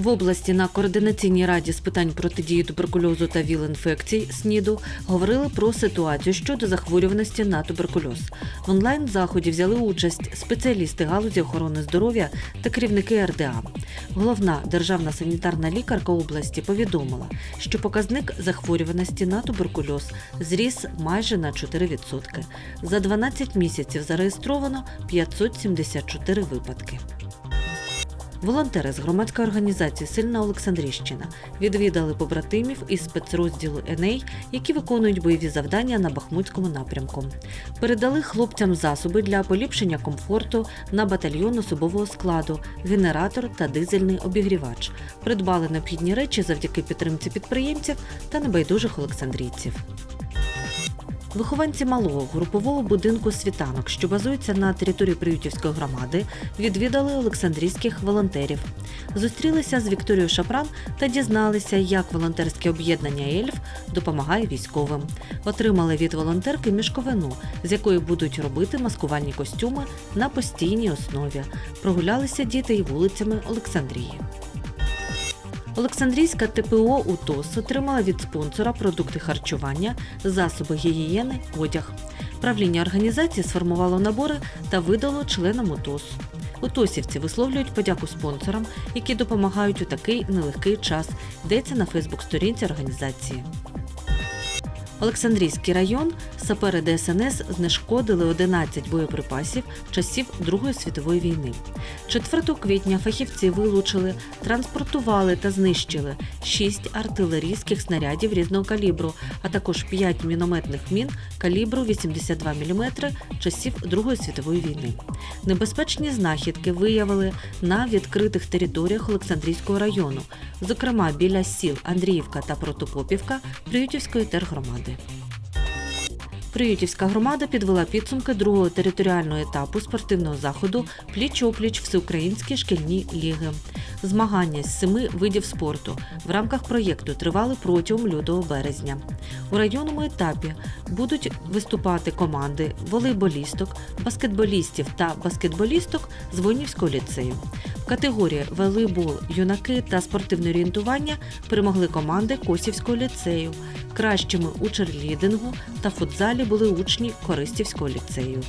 В області на координаційній раді з питань протидії туберкульозу та ВІЛ-інфекцій СНІДу говорили про ситуацію щодо захворюваності на туберкульоз. В онлайн заході взяли участь спеціалісти галузі охорони здоров'я та керівники РДА. Головна державна санітарна лікарка області повідомила, що показник захворюваності на туберкульоз зріс майже на 4%. За 12 місяців зареєстровано 574 випадки. Волонтери з громадської організації Сильна Олександрівщина відвідали побратимів із спецрозділу Еней, які виконують бойові завдання на Бахмутському напрямку. Передали хлопцям засоби для поліпшення комфорту на батальйон особового складу, генератор та дизельний обігрівач. Придбали необхідні речі завдяки підтримці підприємців та небайдужих олександрійців. Вихованці малого групового будинку світанок, що базується на території Приютівської громади, відвідали олександрійських волонтерів. Зустрілися з Вікторією Шапран та дізналися, як волонтерське об'єднання Ельф допомагає військовим. Отримали від волонтерки мішковину, з якої будуть робити маскувальні костюми на постійній основі. Прогулялися діти і вулицями Олександрії. Олександрійська ТПО УТОС отримала від спонсора продукти харчування, засоби гігієни, одяг. Правління організації сформувало набори та видало членам УТОС. Утосівці висловлюють подяку спонсорам, які допомагають у такий нелегкий час. Йдеться на Фейсбук-сторінці організації. Олександрійський район сапери ДСНС знешкодили 11 боєприпасів часів Другої світової війни. 4 квітня фахівці вилучили, транспортували та знищили 6 артилерійських снарядів різного калібру, а також 5 мінометних мін калібру 82 мм часів Другої світової війни. Небезпечні знахідки виявили на відкритих територіях Олександрійського району, зокрема біля сіл Андріївка та Протопопівка Приютівської тергромади. Приютівська громада підвела підсумки другого територіального етапу спортивного заходу Пліч-опліч Всеукраїнські шкільні ліги. Змагання з семи видів спорту в рамках проєкту тривали протягом лютого березня. У районному етапі будуть виступати команди волейболісток, баскетболістів та баскетболісток з Вонівського ліцею. Категорії волейбол, юнаки та спортивне орієнтування перемогли команди Косівського ліцею. Кращими у черлідингу та футзалі були учні Користівського ліцею.